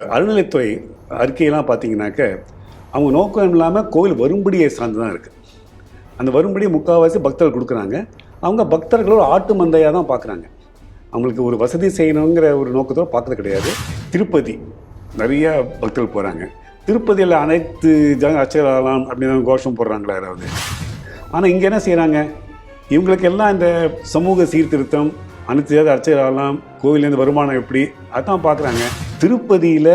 அறநிலைத்துறை அறிக்கையெல்லாம் பார்த்தீங்கன்னாக்க அவங்க நோக்கம் இல்லாமல் கோவில் வரும்படியை சார்ந்து தான் இருக்குது அந்த வரும்படி முக்கால்வாசி பக்தர்கள் கொடுக்குறாங்க. அவங்க பக்தர்களோட ஆட்டு மந்தையாக தான் பார்க்குறாங்க. அவங்களுக்கு ஒரு வசதி செய்யணுங்கிற ஒரு நோக்கத்தோடு பார்க்கறது கிடையாது. திருப்பதி நிறைய பக்தர்கள் போகிறாங்க திருப்பதியில் அனைத்து ஜன அச்சரலாம் அப்படின்னு கோஷம் போடுறாங்களா யாராவது. ஆனால் இங்கே என்ன செய்கிறாங்க இவங்களுக்கு எல்லாம் இந்த சமூக சீர்திருத்தம் அனைத்து ஜாதி அர்ச்சகராகலாம் கோவிலேருந்து வருமானம் எப்படி அதான் பார்க்குறாங்க. திருப்பதியில்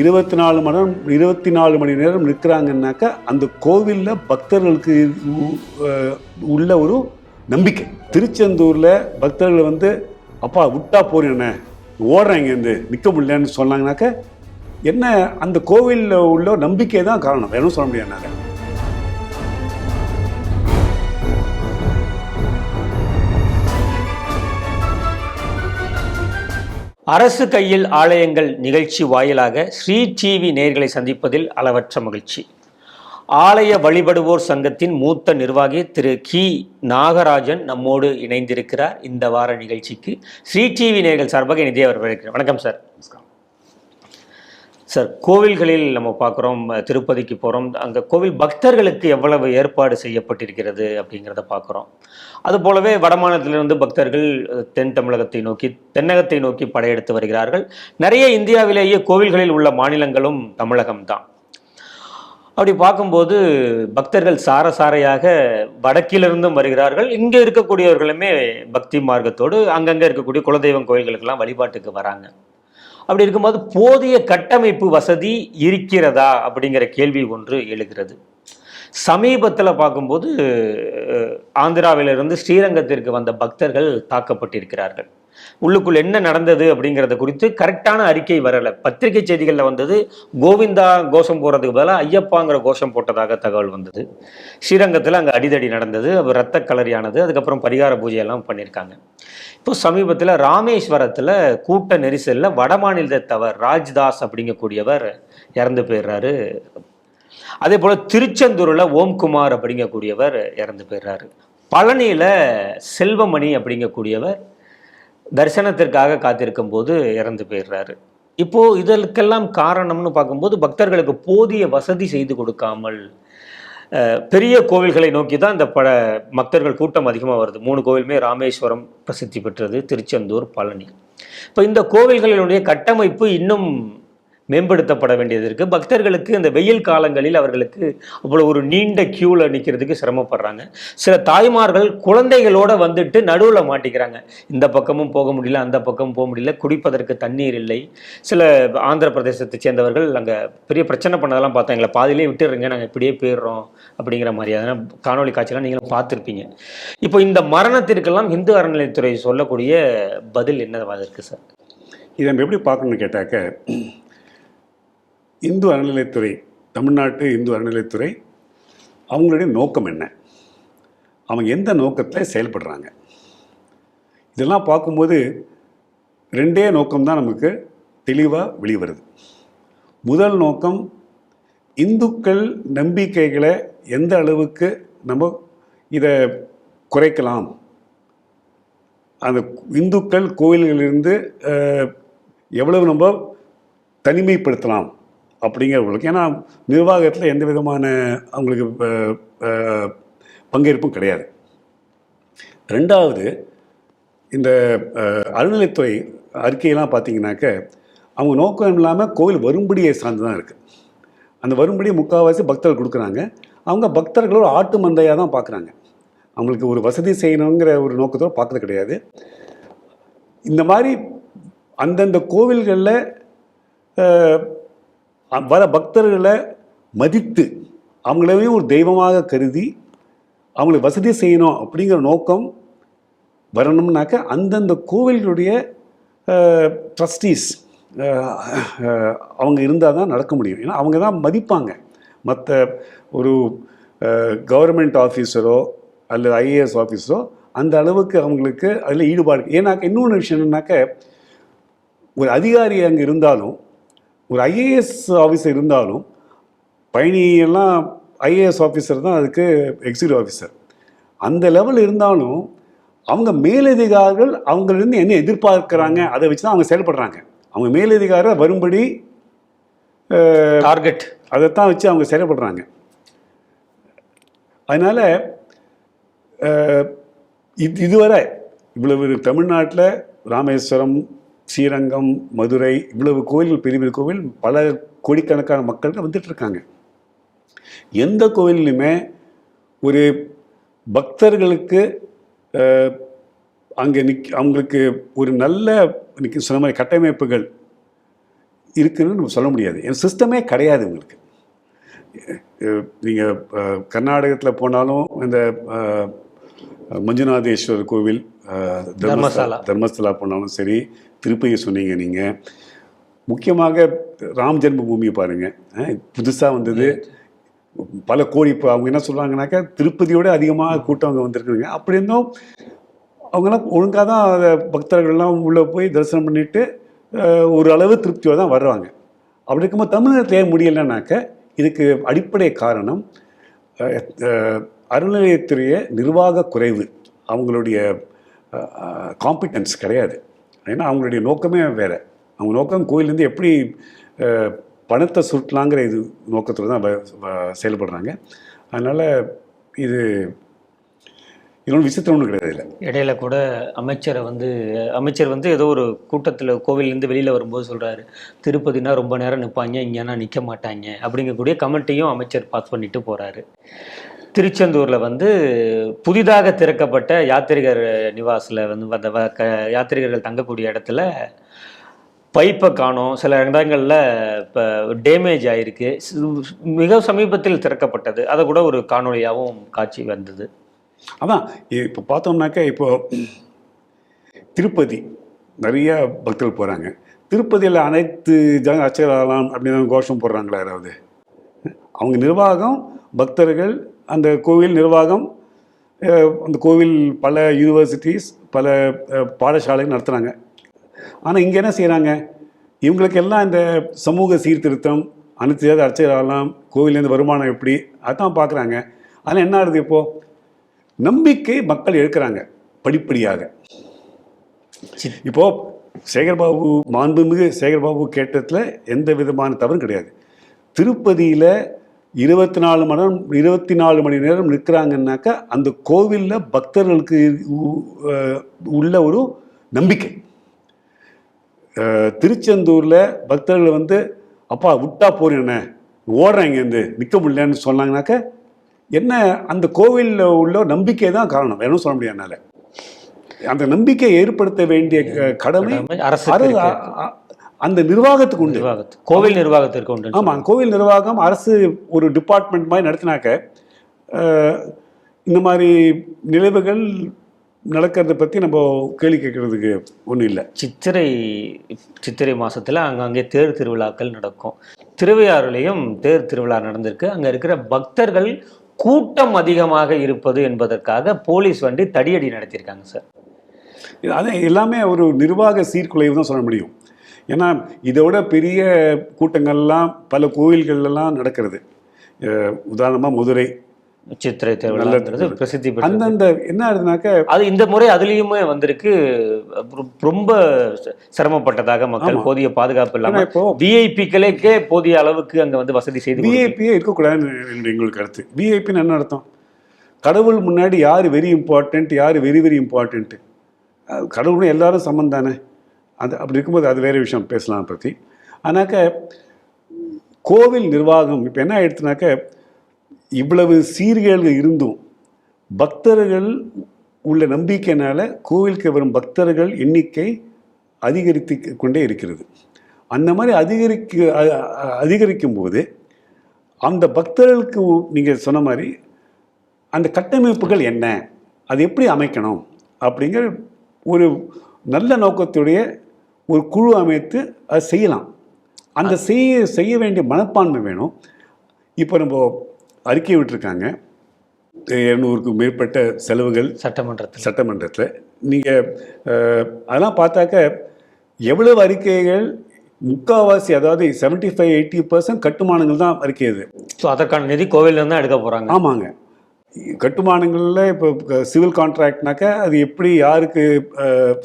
இருபத்தி நாலு மணி நேரம் இருபத்தி நாலு மணி நேரம் நிற்கிறாங்கன்னாக்கா அந்த கோவிலில் பக்தர்களுக்கு உள்ள ஒரு நம்பிக்கை. திருச்செந்தூரில் பக்தர்கள் வந்து அப்பா விட்டா போறேன் என்ன? ஓடுறேன் இங்கேருந்து. நிற்க முடியலன்னு சொன்னாங்கனாக்க என்ன அந்த கோவிலில் உள்ள நம்பிக்கை தான் காரணம் வேணும் சொல்ல முடியாது அரசு கையில் ஆலயங்கள் நிகழ்ச்சி வாயிலாக ஸ்ரீ டிவி நேர்களை சந்திப்பதில் அளவற்ற மகிழ்ச்சி. ஆலய வழிபடுவோர் சங்கத்தின் மூத்த நிர்வாகி திரு கி. நாகராஜன் நம்மோடு இணைந்திருக்கிறார் இந்த வார நிகழ்ச்சிக்கு. ஸ்ரீ டிவி நேர்கள் சார்பாக நிதி அவர் வணக்கம் சார். சார் கோவில்களில் நம்ம பார்க்குறோம் திருப்பதிக்கு போகிறோம் அங்கே கோவில் பக்தர்களுக்கு எவ்வளவு ஏற்பாடு செய்யப்பட்டிருக்கிறது அப்படிங்கிறத பார்க்குறோம். அது போலவே வடமாநிலத்திலிருந்து பக்தர்கள் தென் தமிழகத்தை நோக்கி தென்னகத்தை நோக்கி படையெடுத்து வருகிறார்கள். நிறைய இந்தியாவிலேயே கோவில்களில் உள்ள மாநிலங்களும் தமிழகம்தான் அப்படி பார்க்கும்போது பக்தர்கள் சாரசாரையாக வடக்கிலிருந்தும் வருகிறார்கள். இங்கே இருக்கக்கூடியவர்களுமே பக்தி மார்க்கத்தோடு அங்கங்கே இருக்கக்கூடிய குலதெய்வம் கோயில்களுக்கெல்லாம் வழிபாட்டுக்கு வராங்க. அப்படி இருக்கும்போது போதிய கட்டமைப்பு வசதி இருக்கிறதா அப்படிங்கிற கேள்வி ஒன்று எழுகிறது. சமீபத்தில் பார்க்கும்போது ஆந்திராவிலிருந்து ஸ்ரீரங்கத்திற்கு வந்த பக்தர்கள் தாக்கப்பட்டிருக்கிறார்கள். உள்ளுக்குள் என்ன நடந்தது அப்படிங்கிறத குறித்து கரெக்டான அறிக்கை வரலை. பத்திரிகை செய்திகளில் வந்தது கோவிந்தா கோஷம் போடுறதுக்கு பதிலாக ஐயப்பாங்கிற கோஷம் போட்டதாக தகவல் வந்தது. ஸ்ரீரங்கத்தில் அங்கே அடிதடி நடந்தது. அப்போ ரத்த கலரியானது. அதுக்கப்புறம் பரிகார பூஜையெல்லாம் பண்ணியிருக்காங்க. இப்போ சமீபத்தில் ராமேஸ்வரத்தில் கூட்ட நெரிசலில் வடமாநிலத்தவர் ராஜ்தாஸ் அப்படிங்கக்கூடியவர் இறந்து போயிடுறாரு. அதே போல் திருச்செந்தூரில் ஓம்குமார் அப்படிங்கக்கூடியவர் இறந்து போயிடுறாரு. பழனியில் செல்வமணி அப்படிங்கக்கூடியவர் தரிசனத்திற்காக காத்திருக்கும் போது இறந்து போயிடுறாரு. இப்போ இதற்கெல்லாம் காரணம்னு பார்க்கும்போது பக்தர்களுக்கு போதிய வசதி செய்து கொடுக்காமல் பெரிய கோவில்களை நோக்கி தான் இந்த பட பக்தர்கள் கூட்டம் அதிகமாக வருது. மூணு கோவிலுமே ராமேஸ்வரம் பிரசித்தி பெற்றது திருச்செந்தூர் பழனி. இப்போ இந்த கோவில்களினுடைய கட்டமைப்பு இன்னும் மேம்படுத்தப்பட வேண்டியது இருக்குது பக்தர்களுக்கு இந்த வெயில் காலங்களில் அவர்களுக்கு அவ்வளோ ஒரு நீண்ட க்யூவில் நிற்கிறதுக்கு சிரமப்படுறாங்க. சில தாய்மார்கள் குழந்தைகளோட வந்துட்டு நடுவில் மாட்டிக்கிறாங்க. இந்த பக்கமும் போக முடியல அந்த பக்கமும் போக முடியல குடிப்பதற்கு தண்ணீர் இல்லை. சில ஆந்திர பிரதேசத்தை சேர்ந்தவர்கள் அங்கே பெரிய பிரச்சனை பண்ணதெல்லாம் பார்த்தோம் எங்களை பாதியிலே விட்டுடுறீங்க நாங்கள் இப்படியே போயிடுறோம் அப்படிங்கிற மாதிரியான காணொளி காட்சியெல்லாம் நீங்களும் பார்த்துருப்பீங்க. இப்போ இந்த மரணத்திற்கெல்லாம் இந்து அறநிலையத்துறை சொல்லக்கூடிய பதில் என்னவா இருக்குது சார்? இதை நம்ம எப்படி பார்க்கணும்னு கேட்டாக்க இந்து அறநிலைத்துறை தமிழ்நாட்டு இந்து அறநிலைத்துறை அவங்களுடைய நோக்கம் என்ன? அவங்க எந்த நோக்கத்தில் செயல்படுறாங்க? இதெல்லாம் பார்க்கும்போது ரெண்டே நோக்கம்தான் நமக்கு தெளிவாக வெளிவருது முதல் நோக்கம் இந்துக்கள் நம்பிக்கைகளை எந்த அளவுக்கு நம்ம இதை குறைக்கலாம்? அந்த இந்துக்கள் கோயில்களிலிருந்து எவ்வளவு நம்ம தனிமைப்படுத்தலாம்? அப்படிங்கிறவங்களுக்கு ஏன்னா நிர்வாகத்தில் எந்த விதமான அவங்களுக்கு பங்கேற்பும் கிடையாது. ரெண்டாவது இந்த அறநிலைத்துறை அறிக்கையெல்லாம் பார்த்தீங்கன்னாக்க அவங்க நோக்கம் இல்லாமல் கோவில் வரும்படியை சார்ந்து தான் இருக்குது அந்த வரும்படி முக்கால்வாசி பக்தர்கள் கொடுக்குறாங்க. அவங்க பக்தர்களோட ஆட்டு மந்தையாக தான் பார்க்குறாங்க அவங்களுக்கு ஒரு வசதி செய்யணுங்கிற ஒரு நோக்கத்தோடு பார்க்கறது கிடையாது. இந்த மாதிரி அந்தந்த கோவில்களில் வர பக்தர்களை மதித்து அவங்களவே ஒரு தெய்வமாக கருதி அவங்களுக்கு வசதி செய்யணும் அப்படிங்கிற நோக்கம் வரணும்னாக்க அந்தந்த கோவில்களுடைய ட்ரஸ்டீஸ் அவங்க இருந்தால் தான் நடக்க முடியும். ஏன்னா அவங்க தான் மதிப்பாங்க. மற்ற ஒரு கவர்மெண்ட் ஆஃபீஸரோ அல்லது ஐஏஎஸ் ஆஃபீஸரோ அந்த அளவுக்கு அவங்களுக்கு அதில் ஈடுபாடு ஏன்னாக்க இன்னொன்று விஷயம் என்னன்னாக்க ஒரு அதிகாரி அங்கே இருந்தாலும் ஒரு ஐஏஎஸ் ஆஃபீஸர் இருந்தாலும் பயணியெல்லாம் ஐஏஎஸ் ஆஃபீஸர் தான் அதுக்கு எக்ஸிக்யூட்டிவ் ஆஃபீஸர் அந்த லெவல் இருந்தாலும் அவங்க மேலதிகாரிகள் அவங்களிருந்து என்ன எதிர்பார்க்குறாங்க அதை வச்சு தான் அவங்க செயல்படுறாங்க. அவங்க மேலதிகார வரும்படி டார்கெட் அதைத்தான் வச்சு அவங்க செயல்படுறாங்க. அதனால் இது இதுவரை இவ்வளவு தமிழ்நாட்டில் ராமேஸ்வரம் ஸ்ரீரங்கம் மதுரை இவ்வளவு கோயில்கள் பெரிய பெரிய கோவில் பல கோடிக்கணக்கான மக்கள் வந்துட்டு இருக்காங்க எந்த கோவில்லையுமே ஒரு பக்தர்களுக்கு அங்கே நிக் அவங்களுக்கு ஒரு நல்ல நிற்க சொன்ன மாதிரி கட்டமைப்புகள் இருக்குதுன்னு நம்ம சொல்ல முடியாது. என் சிஸ்டமே கிடையாது உங்களுக்கு. நீங்கள் கர்நாடகத்தில் போனாலும் இந்த மஞ்சுநாதேஸ்வரர் கோவில் தர்மசாலா. தர்மஸ்தலா தர்மஸ்தலா போனாலும் சரி திருப்பதி சொன்னீங்க நீங்கள் முக்கியமாக ராம் ஜென்ம பூமியை பாருங்கள் புதுசாக வந்தது. பல கோடி இப்போ அவங்க என்ன சொல்கிறாங்கனாக்கா திருப்பதியோட அதிகமாக கூட்டம் அங்கே வந்திருக்குங்க அப்படி இருந்தும் அவங்கெல்லாம் ஒழுங்காக தான் அதை பக்தர்கள்லாம் உள்ளே போய் தரிசனம் பண்ணிட்டு அஹ், ஒரு அளவு திருப்தியோடு தான் வர்றாங்க. அப்படி இருக்கும்போது தமிழகத்தில் ஏன் முடியலைன்னாக்க இதுக்கு அடிப்படை காரணம் அறநிலையத்துறைய நிர்வாக குறைவு. அவங்களுடைய காம்பிட்டன்ஸ் கிடையாது. ஏன்னா அவங்களுடைய நோக்கமே வேறு. அவங்க நோக்கம் கோயிலேருந்து எப்படி பணத்தை சுருட்டலாங்கிற இது நோக்கத்தில் தான் செயல்படுறாங்க. அதனால் இது இன்னொன்று விசித்திரம் ஒன்றும் கிடையாது இல்லை இடையில கூட அமைச்சரை வந்து அமைச்சர் வந்து ஏதோ ஒரு கூட்டத்தில் கோவில்லேருந்து வெளியில் வரும்போது சொல்கிறாரு திருப்பதினா ரொம்ப நேரம் நிற்பாங்க இங்கேனா நிற்க மாட்டாங்க. அப்படிங்கக்கூடிய கமெண்ட்டையும் அமைச்சர் பாஸ் பண்ணிட்டு போகிறாரு திருச்செந்தூரில் வந்து புதிதாக திறக்கப்பட்ட யாத்திரிகர் நிவாஸில் வந்து வந்த வ- க யாத்திரிகர்கள் தங்கக்கூடிய இடத்துல பைப்பை காணோம். சில இடங்களில் இப்போ டேமேஜ் ஆயிருக்கு. மிக சமீபத்தில் திறக்கப்பட்டது. அதை கூட ஒரு காணொலியாகவும் காட்சி வந்தது. அதான் இப்போ பார்த்தோம்னாக்கா இப்போ திருப்பதி நிறைய பக்தர்கள் போகிறாங்க திருப்பதியில் அனைத்து ஜன அச்சராலாம் அப்படின்னு கோஷம் போடுறாங்களா யாராவது. அவங்க நிர்வாகம் பக்தர்கள் அந்த கோவில் நிர்வாகம் அந்த கோவில் பல யூனிவர்சிட்டிஸ் பல பாடசாலை பாடசாலைகள் நடத்துகிறாங்க ஆனால் இங்கே என்ன செய்கிறாங்க இவங்களுக்கெல்லாம் இந்த சமூக சீர்திருத்தம் அனைத்து ஜாதி அர்ச்சகராகலாம் கோவிலேருந்து வருமானம் எப்படி? அதான் பார்க்குறாங்க ஆனால் என்ன ஆகுது இப்போது நம்பிக்கை மக்கள் எடுக்கிறாங்க படிப்படியாக. இப்போது சேகர்பாபு மாண்புமிகு சேகர்பாபு கேட்டத்தில் எந்த விதமான தவறும் கிடையாது. திருப்பதியில் இருபத்தி நாலு மணி நேரம் இருபத்தி நாலு மணி நேரம் நிற்கிறாங்கன்னாக்கா அந்த கோவிலில் பக்தர்களுக்கு உள்ள ஒரு நம்பிக்கை. திருச்செந்தூரில் பக்தர்கள் வந்து அப்பா விட்டா போறேன் என்ன? ஓடுறேன் இங்கேருந்து நிற்க முடியலன்னு சொன்னாங்கனாக்க என்ன அந்த கோவிலில் உள்ள நம்பிக்கை தான் காரணம். வேற ஒண்ணும் சொல்ல முடியாது என்னால. அந்த நம்பிக்கையை ஏற்படுத்த வேண்டிய கடமை அரசுக்கு அரு- இருக்கு. அ- அ- அந்த நிர்வாகத்துக்கு உண்டு. நிர்வாகத்து கோவில் நிர்வாகத்திற்கு உண்டு ஆமாம் கோவில் நிர்வாகம் அரசு ஒரு டிபார்ட்மெண்ட் மாதிரி நடத்தினாக்க இந்த மாதிரி நிலைவுகள் நடக்கிறத பற்றி நம்ம கேள்வி கேட்கறதுக்கு ஒன்றும் இல்லை. சித்திரை சித்திரை மாசத்துல அங்கங்கே தேர் திருவிழாக்கள் நடக்கும். திருவையாறுலையும் தேர் திருவிழா நடந்திருக்கு. அங்க இருக்கிற பக்தர்கள் கூட்டம் அதிகமாக இருப்பது என்பதற்காக போலீஸ் வண்டி தடியடி நடத்தியிருக்காங்க சார். அது எல்லாமே ஒரு நிர்வாக சீர்குலைவு தான் சொல்ல முடியும். ஏன்னா இதோட பெரிய கூட்டங்கள்லாம் பல கோயில்கள்லாம் நடக்கிறது. உதாரணமாக மதுரை. சித்திரை திருவிழாங்கிறது பிரசித்தி அந்தந்த என்ன ஆகுதுனாக்க அது இந்த முறை அதுலயுமே வந்திருக்கு. ரொம்ப சிரமப்பட்டதாக மக்கள். போதிய பாதுகாப்பு ஏன்னா இல்லாம இப்போ விஐபிக்களுக்கே போதிய அளவுக்கு அங்க வந்து வசதி செய்து. விஐபியே இருக்கக்கூடாதுன்னு என்று எங்களுக்கு கருத்து. விஐபின்னு என்ன அர்த்தம்? கடவுள் முன்னாடி யார் வெரி இம்பார்ட்டண்ட் யார் வெரி வெரி இம்பார்ட்டண்ட்டு கடவுளும் எல்லாரும் சமம் தானே. அது அப்படி இருக்கும்போது அது வேறு விஷயம் பேசலாம் பற்றி ஆனாக்க கோவில் நிர்வாகம் இப்போ என்ன ஆயிடுச்சுனாக்க இவ்வளவு சீர்கேள்கள் இருந்தும் பக்தர்கள் உள்ள நம்பிக்கையினால் கோவிலுக்கு வரும் பக்தர்கள் எண்ணிக்கை அதிகரித்து கொண்டே இருக்கிறது. அந்த மாதிரி அதிகரிக்க அதிகரிக்கும் போது அந்த பக்தர்களுக்கு நீங்கள் சொன்ன மாதிரி அந்த கட்டமைப்புகள் என்ன? அது எப்படி அமைக்கணும்? அப்படிங்கிற ஒரு நல்ல நோக்கத்துடைய ஒரு குழு அமைத்து அதை செய்யலாம். அந்த செய்ய செய்ய வேண்டிய மனப்பான்மை வேணும். இப்போ நம்ம அறிக்கை விட்டுருக்காங்க. இரநூறுக்கும் மேற்பட்ட செலவுகள் சட்டமன்றத்தில். சட்டமன்றத்தில். நீங்கள் அதெல்லாம் பார்த்தாக்க எவ்வளவு அறிக்கைகள்? முக்காவாசி அதாவது 75 ஃபைவ் எயிட்டி பர்சன்ட் கட்டுமானங்கள் தான் அறிக்கை இது ஸோ அதற்கான நிதி கோவில்ல தான் எடுக்க போறாங்க. ஆமாங்க. கட்டுமானங்களில் இப்போ சிவில் கான்ட்ராக்ட்னாக்கா அது எப்படி யாருக்கு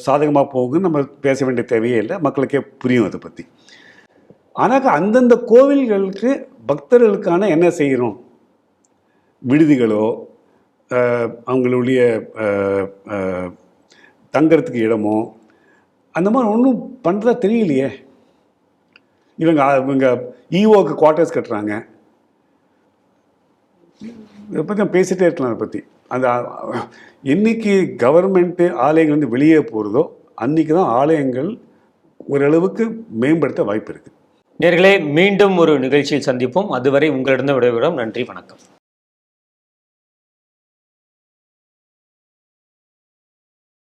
சாதகமாக போகுன்னு நம்ம பேச வேண்டிய தேவையே இல்லை. மக்களுக்கே புரியும் அதை பற்றி ஆனால் அந்தந்த கோவில்களுக்கு பக்தர்களுக்கான என்ன செய்கிறோம் விடுதிகளோ அவங்களுடைய தங்கிறதுக்கு இடமோ அந்த மாதிரி ஒன்றும் பண்ணுறதா தெரியலையே. இவங்க இவங்க ஈஓக்கு குவார்ட்டர்ஸ் கட்டுறாங்க. இதை பற்றி நான் பேசிகிட்டே இருக்கலாம் அதை பற்றி அந்த என்றைக்கு கவர்மெண்ட்டு ஆலயங்கள் வந்து வெளியே போகிறதோ அன்றைக்கி தான் ஆலயங்கள் ஓரளவுக்கு மேம்படுத்த வாய்ப்பு இருக்குது நேர்களே மீண்டும் ஒரு நிகழ்ச்சியில் சந்திப்போம். அதுவரை உங்களிடம் விடைபெறும் நன்றி வணக்கம்.